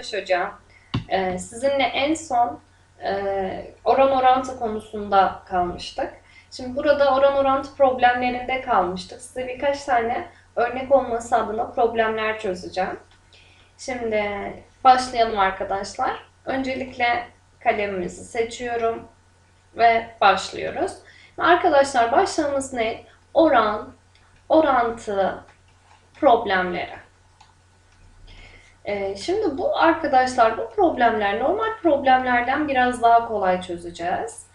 Hoş hocam. Ee, sizinle en son e, oran orantı konusunda kalmıştık. Şimdi burada oran orantı problemlerinde kalmıştık. Size birkaç tane örnek olması adına problemler çözeceğim. Şimdi başlayalım arkadaşlar. Öncelikle kalemimizi seçiyorum ve başlıyoruz. Arkadaşlar başlığımız ne? Oran, orantı, problemleri. Ee, şimdi bu arkadaşlar bu problemler normal problemlerden biraz daha kolay çözeceğiz.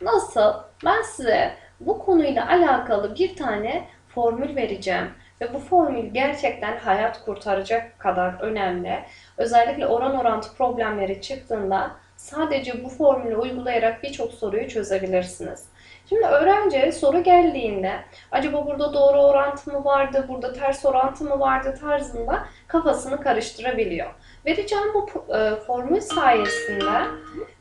Nasıl? Ben size bu konuyla alakalı bir tane formül vereceğim ve bu formül gerçekten hayat kurtaracak kadar önemli. Özellikle oran orantı problemleri çıktığında sadece bu formülü uygulayarak birçok soruyu çözebilirsiniz. Şimdi öğrenciye soru geldiğinde acaba burada doğru orantı mı vardı, burada ters orantı mı vardı tarzında kafasını karıştırabiliyor. Vereceğim bu e, formül sayesinde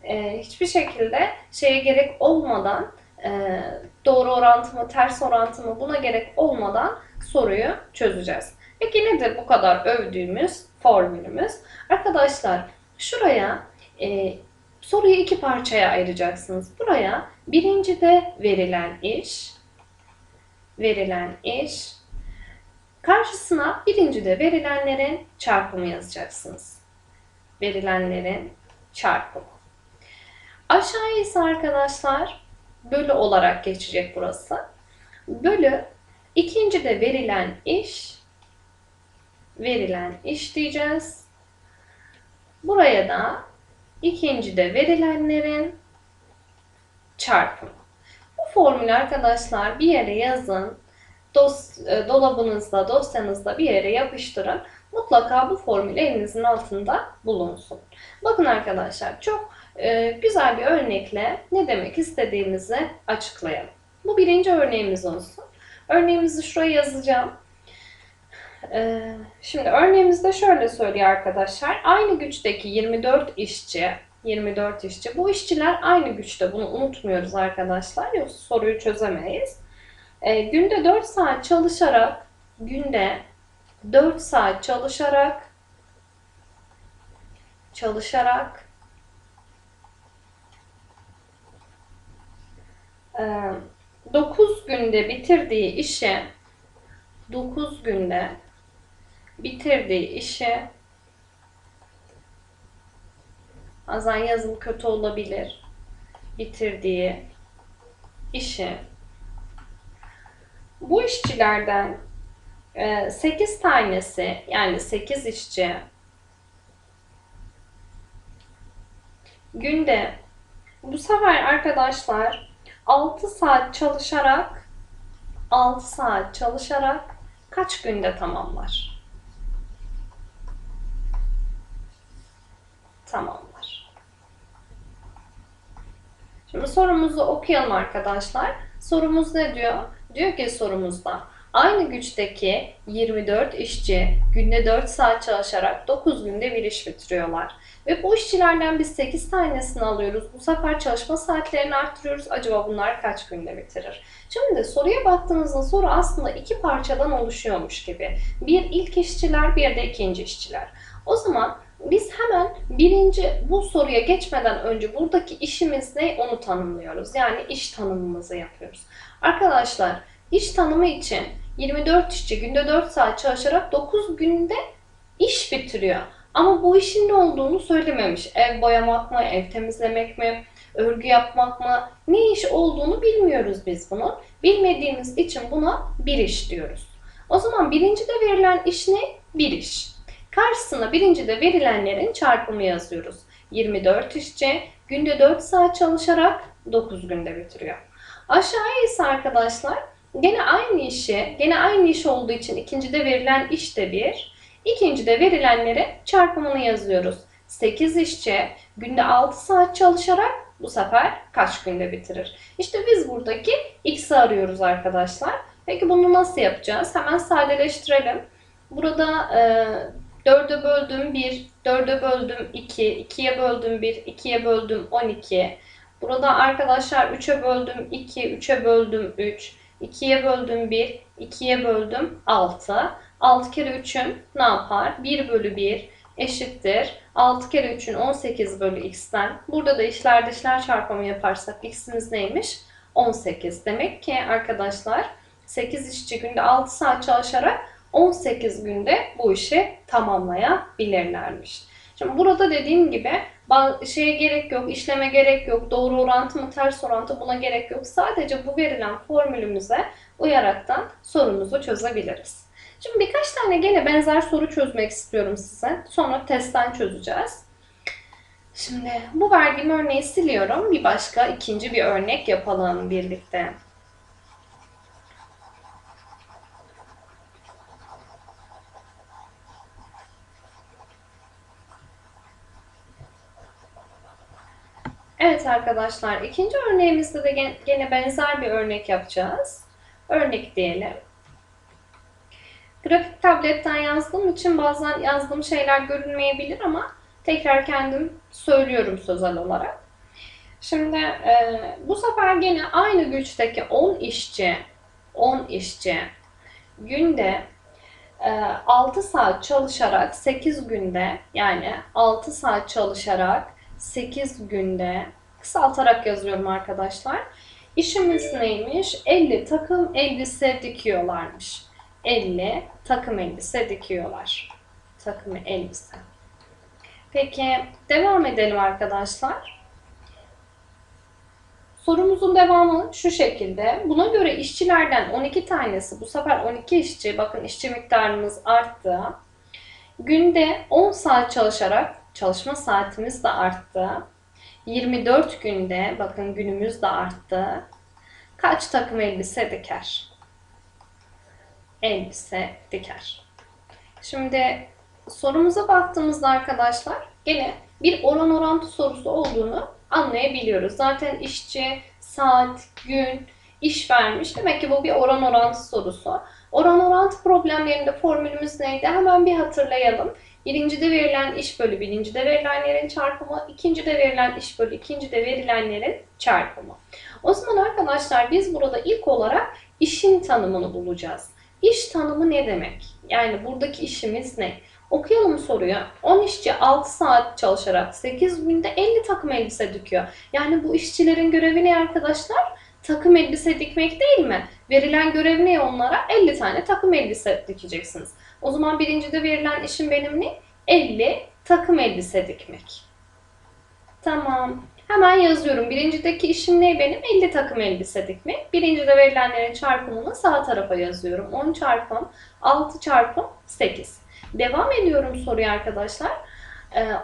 e, hiçbir şekilde şeye gerek olmadan e, doğru orantı mı, ters orantı mı buna gerek olmadan soruyu çözeceğiz. Peki nedir bu kadar övdüğümüz formülümüz? Arkadaşlar şuraya soruyu iki parçaya ayıracaksınız. Buraya birincide verilen iş, verilen iş, karşısına birincide verilenlerin çarpımı yazacaksınız. Verilenlerin çarpımı. Aşağıya ise arkadaşlar bölü olarak geçecek burası. Bölü ikincide verilen iş, verilen iş diyeceğiz. Buraya da ikincide verilenlerin çarpımı. Bu formülü arkadaşlar bir yere yazın. Dos, e, dolabınızda, dosyanızda bir yere yapıştırın. Mutlaka bu formül elinizin altında bulunsun. Bakın arkadaşlar çok e, güzel bir örnekle ne demek istediğimizi açıklayalım. Bu birinci örneğimiz olsun. Örneğimizi şuraya yazacağım. E, şimdi örneğimizde şöyle söylüyor arkadaşlar. Aynı güçteki 24 işçi 24 işçi. Bu işçiler aynı güçte. Bunu unutmuyoruz arkadaşlar. Yoksa soruyu çözemeyiz. E, günde 4 saat çalışarak günde 4 saat çalışarak çalışarak e, 9 günde bitirdiği işi 9 günde bitirdiği işi Bazen yazım kötü olabilir. Bitirdiği işi. Bu işçilerden 8 e, tanesi yani 8 işçi günde bu sefer arkadaşlar 6 saat çalışarak 6 saat çalışarak kaç günde tamamlar? Tamamlar. Şimdi sorumuzu okuyalım arkadaşlar. Sorumuz ne diyor? Diyor ki sorumuzda aynı güçteki 24 işçi günde 4 saat çalışarak 9 günde bir iş bitiriyorlar. Ve bu işçilerden biz 8 tanesini alıyoruz. Bu sefer çalışma saatlerini arttırıyoruz. Acaba bunlar kaç günde bitirir? Şimdi soruya baktığımızda soru aslında iki parçadan oluşuyormuş gibi. Bir ilk işçiler, bir de ikinci işçiler. O zaman biz hemen birinci bu soruya geçmeden önce buradaki işimiz ne onu tanımlıyoruz. Yani iş tanımımızı yapıyoruz. Arkadaşlar iş tanımı için 24 işçi günde 4 saat çalışarak 9 günde iş bitiriyor. Ama bu işin ne olduğunu söylememiş. Ev boyamak mı, ev temizlemek mi, örgü yapmak mı, ne iş olduğunu bilmiyoruz biz bunun. Bilmediğimiz için buna bir iş diyoruz. O zaman birinci de verilen iş ne? Bir iş. Karşısına birincide verilenlerin çarpımı yazıyoruz. 24 işçi günde 4 saat çalışarak 9 günde bitiriyor. Aşağıya ise arkadaşlar gene aynı işi, gene aynı iş olduğu için ikincide verilen iş de bir, ikincide verilenlerin çarpımını yazıyoruz. 8 işçi günde 6 saat çalışarak bu sefer kaç günde bitirir? İşte biz buradaki x'i arıyoruz arkadaşlar. Peki bunu nasıl yapacağız? Hemen sadeleştirelim. Burada e, 4'e böldüm 1, 4'e böldüm 2, 2'ye böldüm 1, 2'ye böldüm 12. Burada arkadaşlar 3'e böldüm 2, 3'e böldüm 3, 2'ye böldüm 1, 2'ye böldüm 6. 6 kere 3'üm ne yapar? 1 bölü 1 eşittir. 6 kere 3'ün 18 bölü x'ten. Burada da işler dışlar çarpımı yaparsak x'imiz neymiş? 18. Demek ki arkadaşlar 8 işçi günde 6 saat çalışarak 18 günde bu işi tamamlayabilirlermiş. Şimdi burada dediğim gibi şeye gerek yok, işleme gerek yok, doğru orantı mı ters orantı buna gerek yok. Sadece bu verilen formülümüze uyaraktan sorumuzu çözebiliriz. Şimdi birkaç tane gene benzer soru çözmek istiyorum size. Sonra testten çözeceğiz. Şimdi bu verdiğim örneği siliyorum. Bir başka ikinci bir örnek yapalım birlikte. Evet arkadaşlar ikinci örneğimizde de gene benzer bir örnek yapacağız. Örnek diyelim. Grafik tabletten yazdığım için bazen yazdığım şeyler görünmeyebilir ama tekrar kendim söylüyorum sözel olarak. Şimdi e, bu sefer gene aynı güçteki 10 işçi 10 işçi günde e, 6 saat çalışarak 8 günde yani 6 saat çalışarak 8 günde kısaltarak yazıyorum arkadaşlar. İşimiz neymiş? 50 takım elbise dikiyorlarmış. 50 takım elbise dikiyorlar. Takım elbise. Peki devam edelim arkadaşlar. Sorumuzun devamı şu şekilde. Buna göre işçilerden 12 tanesi, bu sefer 12 işçi, bakın işçi miktarımız arttı. Günde 10 saat çalışarak çalışma saatimiz de arttı. 24 günde bakın günümüz de arttı. Kaç takım elbise diker? Elbise diker. Şimdi sorumuza baktığımızda arkadaşlar gene bir oran orantı sorusu olduğunu anlayabiliyoruz. Zaten işçi, saat, gün, iş vermiş. Demek ki bu bir oran orantı sorusu. Oran orantı problemlerinde formülümüz neydi? Hemen bir hatırlayalım. Birincide verilen iş bölü birincide verilenlerin çarpımı, ikincide verilen iş bölü ikincide verilenlerin çarpımı. O zaman arkadaşlar biz burada ilk olarak işin tanımını bulacağız. İş tanımı ne demek? Yani buradaki işimiz ne? Okuyalım soruyu. 10 işçi 6 saat çalışarak 8 günde 50 takım elbise dikiyor. Yani bu işçilerin görevi ne arkadaşlar? Takım elbise dikmek değil mi? Verilen görev ne onlara? 50 tane takım elbise dikeceksiniz. O zaman birincide verilen işim benim ne? 50 takım elbise dikmek. Tamam. Hemen yazıyorum. Birincideki işim ne benim? 50 takım elbise dikmek. Birincide verilenlerin çarpımını sağ tarafa yazıyorum. 10 çarpım 6 çarpım 8. Devam ediyorum soruya arkadaşlar.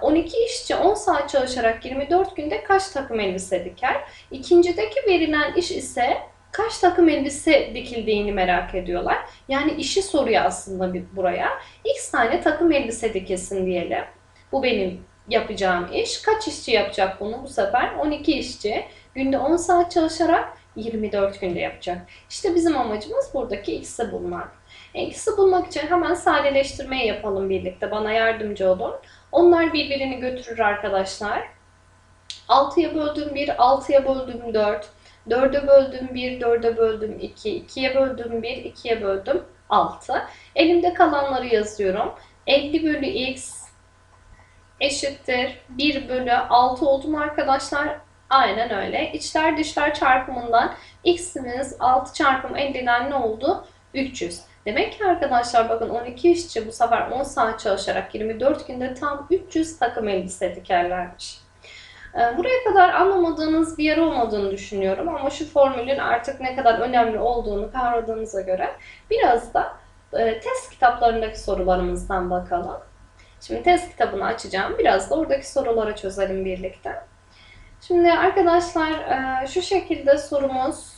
12 işçi 10 saat çalışarak 24 günde kaç takım elbise diker? İkincideki verilen iş ise kaç takım elbise dikildiğini merak ediyorlar. Yani işi soruyor aslında bir buraya. X tane takım elbise dikilsin diyelim. Bu benim yapacağım iş. Kaç işçi yapacak bunu bu sefer? 12 işçi. Günde 10 saat çalışarak 24 günde yapacak. İşte bizim amacımız buradaki x'i bulmak. E, x'i bulmak için hemen sadeleştirmeyi yapalım birlikte. Bana yardımcı olun. Onlar birbirini götürür arkadaşlar. 6'ya böldüm 1, 6'ya böldüm 4. 4'e böldüm 1, 4'e böldüm 2, 2'ye böldüm 1, 2'ye böldüm 6. Elimde kalanları yazıyorum. 50 bölü x eşittir 1 bölü 6 oldu mu arkadaşlar? Aynen öyle. İçler dışlar çarpımından x'imiz 6 çarpım 50'den ne oldu? 300. Demek ki arkadaşlar bakın 12 işçi bu sefer 10 saat çalışarak 24 günde tam 300 takım elbise dikerlermiş. Ee, buraya kadar anlamadığınız bir yer olmadığını düşünüyorum ama şu formülün artık ne kadar önemli olduğunu kavradığınıza göre biraz da e, test kitaplarındaki sorularımızdan bakalım. Şimdi test kitabını açacağım. Biraz da oradaki soruları çözelim birlikte. Şimdi arkadaşlar e, şu şekilde sorumuz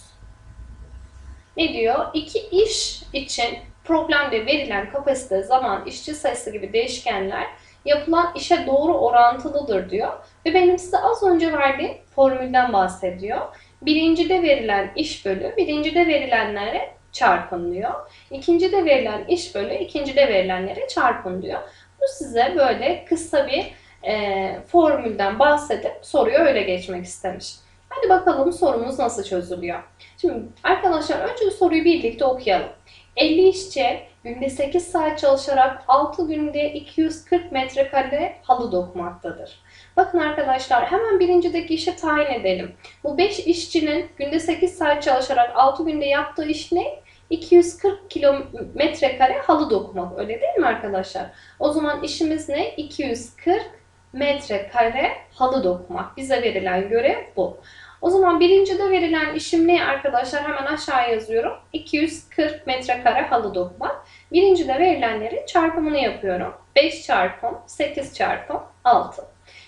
ne diyor? İki iş için problemde verilen kapasite, zaman, işçi sayısı gibi değişkenler yapılan işe doğru orantılıdır diyor. Ve benim size az önce verdiğim formülden bahsediyor. Birincide verilen iş bölü, birincide verilenlere çarpın diyor. İkincide verilen iş bölü, ikincide verilenlere çarpın diyor. Bu size böyle kısa bir e, formülden bahsedip soruyu öyle geçmek istemiş. Hadi bakalım sorumuz nasıl çözülüyor. Şimdi arkadaşlar önce soruyu birlikte okuyalım. 50 işçi günde 8 saat çalışarak 6 günde 240 metrekare halı dokumaktadır. Bakın arkadaşlar hemen birincide işi tayin edelim. Bu 5 işçinin günde 8 saat çalışarak 6 günde yaptığı iş ne? 240 kilometre kare halı dokumak. Öyle değil mi arkadaşlar? O zaman işimiz ne? 240 metrekare halı dokumak. Bize verilen görev bu. O zaman birincide verilen işim ne arkadaşlar? Hemen aşağı yazıyorum. 240 metrekare halı dokumak. Birincide verilenlerin çarpımını yapıyorum. 5 çarpım 8 çarpım 6.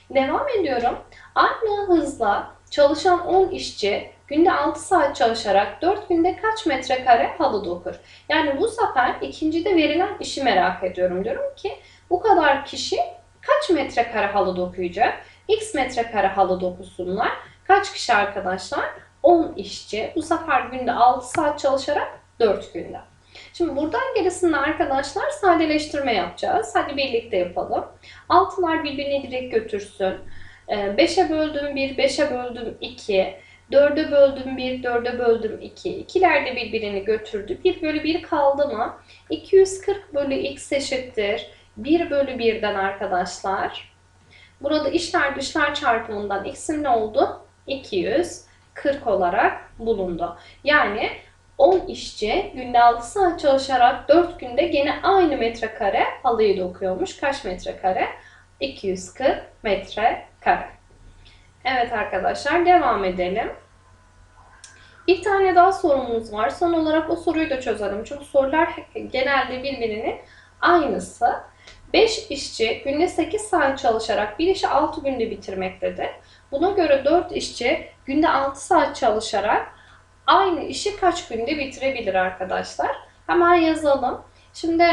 Devam ediyorum. Aynı hızla çalışan 10 işçi günde 6 saat çalışarak 4 günde kaç metrekare halı dokur? Yani bu sefer ikincide verilen işi merak ediyorum. Diyorum ki bu kadar kişi kaç metrekare halı dokuyacak? X metrekare halı dokusunlar. Kaç kişi arkadaşlar? 10 işçi. Bu sefer günde 6 saat çalışarak 4 günde. Şimdi buradan gerisinde arkadaşlar sadeleştirme yapacağız. Hadi birlikte yapalım. Altılar birbirini direkt götürsün. 5'e böldüm 1, 5'e böldüm 2. 4'e böldüm 1, 4'e böldüm 2. İkiler de birbirini götürdü. 1 bölü 1 kaldı mı? 240 bölü x eşittir. 1 bölü 1'den arkadaşlar. Burada içler dışlar çarpımından x'in ne oldu? 240 olarak bulundu. Yani 10 işçi günde 6 saat çalışarak 4 günde gene aynı metrekare halıyı dokuyormuş. Kaç metrekare? 240 metrekare. Evet arkadaşlar devam edelim. Bir tane daha sorumuz var. Son olarak o soruyu da çözelim. Çünkü sorular genelde birbirinin aynısı. 5 işçi günde 8 saat çalışarak bir işi 6 günde bitirmektedir. Buna göre 4 işçi günde 6 saat çalışarak aynı işi kaç günde bitirebilir arkadaşlar? Hemen yazalım. Şimdi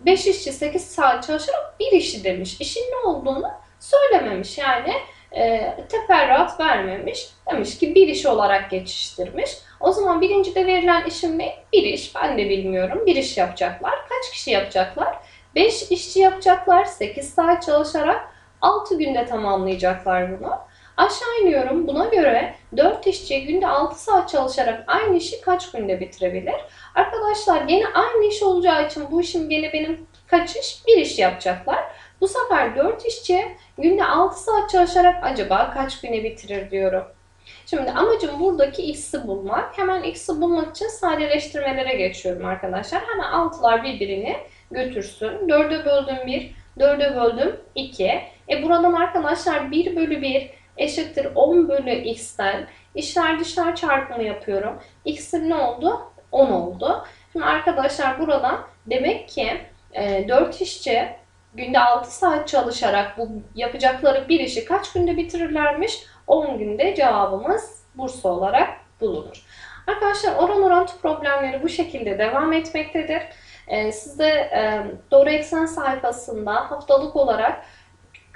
5 işçi 8 saat çalışarak bir işi demiş. İşin ne olduğunu söylememiş. Yani e, teferruat vermemiş. Demiş ki bir iş olarak geçiştirmiş. O zaman birincide verilen işim ne? Bir iş. Ben de bilmiyorum. Bir iş yapacaklar. Kaç kişi yapacaklar? 5 işçi yapacaklar. 8 saat çalışarak 6 günde tamamlayacaklar bunu. Aşağı iniyorum. Buna göre 4 işçi günde 6 saat çalışarak aynı işi kaç günde bitirebilir? Arkadaşlar gene aynı iş olacağı için bu işim gene benim kaç iş? Bir iş yapacaklar. Bu sefer 4 işçi günde 6 saat çalışarak acaba kaç güne bitirir diyorum. Şimdi amacım buradaki x'i bulmak. Hemen x'i bulmak için sadeleştirmelere geçiyorum arkadaşlar. Hemen 6'lar birbirini götürsün. 4'e böldüm 1, 4'e böldüm 2. E buradan arkadaşlar 1 bölü 1 eşittir 10 bölü x'ten içler dışlar çarpımı yapıyorum. x'in ne oldu? 10 oldu. Şimdi arkadaşlar buradan demek ki 4 işçi günde 6 saat çalışarak bu yapacakları bir işi kaç günde bitirirlermiş? 10 günde cevabımız Bursa olarak bulunur. Arkadaşlar oran orantı problemleri bu şekilde devam etmektedir. Ee, siz de e, Doğru Eksen sayfasında haftalık olarak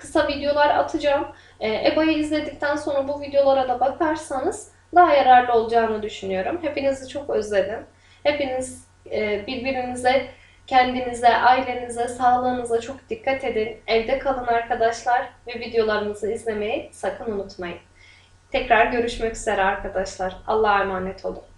kısa videolar atacağım. Ee, EBA'yı izledikten sonra bu videolara da bakarsanız daha yararlı olacağını düşünüyorum. Hepinizi çok özledim. Hepiniz e, birbirinize Kendinize, ailenize, sağlığınıza çok dikkat edin. Evde kalın arkadaşlar ve videolarımızı izlemeyi sakın unutmayın. Tekrar görüşmek üzere arkadaşlar. Allah'a emanet olun.